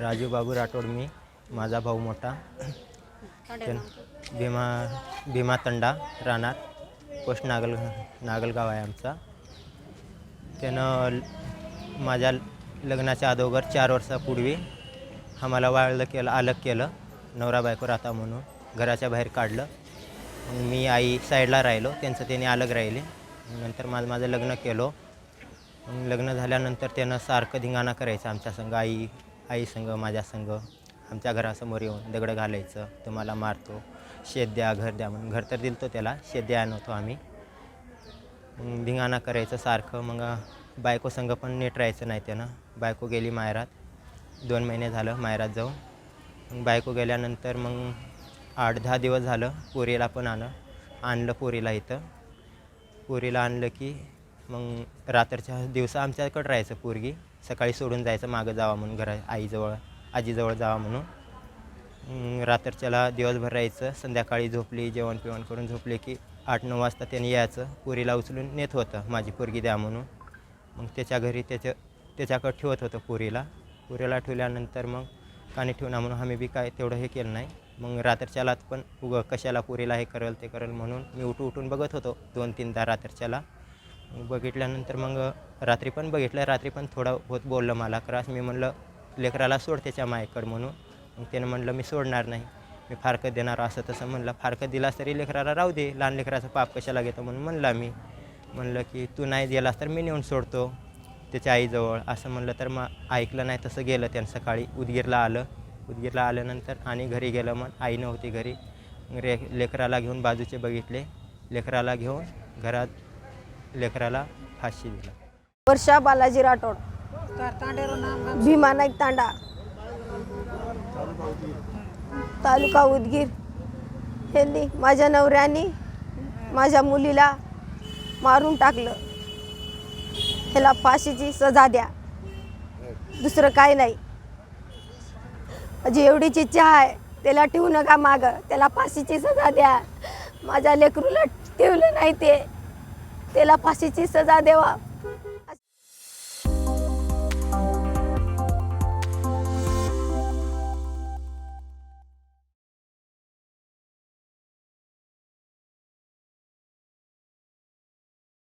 राजू बाबू राठोड मी. माझा भाऊ मोठा. भीमा भीमा तंडा राहणार पोस्ट नागल नागलगाव आहे आमचा. त्यानं माझ्या लग्नाच्या अगोदर चार वर्षापूर्वी आम्हाला वाळलं केलं अलग केलं. नवरा बायको राहता म्हणून. घराच्या बाहेर काढलं. मग मी आई साईडला राहिलो त्यांचं त्याने अलग राहिले. नंतर माझं माझं लग्न केलं. मग लग्न झाल्यानंतर त्यानं सारखं धिंगाणा करायचं आमच्या संग आई आई संघ माझ्या संग. आमच्या घरासमोर येऊन दगडं घालायचं तुम्हाला मारतो शेत द्या घर द्या म्हणून. घर तर दिलतो त्याला शेत द्या नव्हतो आम्ही. मग धिंगाणा करायचं सारखं. मग बायको संघ पण नीट राहायचं नाही त्यानं. बायको गेली मायरात. दोन महिने झालं मायरात जाऊन. मग बायको गेल्यानंतर मग आठ दहा दिवस झालं पोरीला पण आलं आणलं पोरीला इथं. पोरीला आणलं की मग रात्रच्या दिवसा आमच्याकडं राहायचं पोरगी. सकाळी सोडून जायचं मागं जावा म्हणून घरा आईजवळ आजीजवळ जावा म्हणून. रात्रच्याला दिवसभर राहायचं. संध्याकाळी झोपली जेवण पिवण करून झोपले की आठ नऊ वाजता त्याने यायचं. पोरीला उचलून नेत होतं माझी पोरगी द्या म्हणून. मग त्याच्या घरी त्याच्या त्याच्याकडं ठेवत होतं पोरीला. पोरीला ठेवल्यानंतर मग कानी ठेवणार म्हणून आम्ही बी काय तेवढं हे केलं नाही. मग रात्रच्यालात पण उगं कशाला पोरीला हे करेल ते करेल म्हणून मी उठू उठून बघत होतो दोन तीनदा रात्रच्याला. बघितल्यानंतर मग रात्री पण बघितलं रात्री पण थोडं होत बोललं मला. क्रास मी म्हणलं लेकराला सोड त्याच्या मायकड म्हणून. मग त्यानं म्हणलं मी सोडणार नाही. मी फारकं देणार असं तसं म्हणलं. फारकं दिलास तरी लेकराला राहू दे. लहान लेकराचं पाप कशाला घेतो म्हणून म्हणला मी. म्हणलं की तू नाही दिलास तर मी नेऊन सोडतो त्याच्या आईजवळ. असं म्हणलं तर मग ऐकलं नाही तसं गेलं. त्यानं सकाळी उदगीरला आलं. उदगीरला आल्यानंतर आणि घरी गेलं मग आई नव्हती घरी. रे लेकराला घेऊन बाजूचे बघितले. लेकराला घेऊन घरात लेकराला फाशी दिला. वर्षा बालाजी राठोड. भीमा नाईक तांडा. तालुका उदगीर. यांनी माझ्या नवऱ्याने माझ्या मुलीला मारून टाकलं. ह्याला फाशीची सजा द्या. दुसरं काय नाही. माझी एवढीच इच्छा आहे त्याला ठेवू नका मागं त्याला फाशीची सजा द्या. माझ्या लेकरूला ठेवलं नाही ते. त्याला फाशीची सजा द्यावा.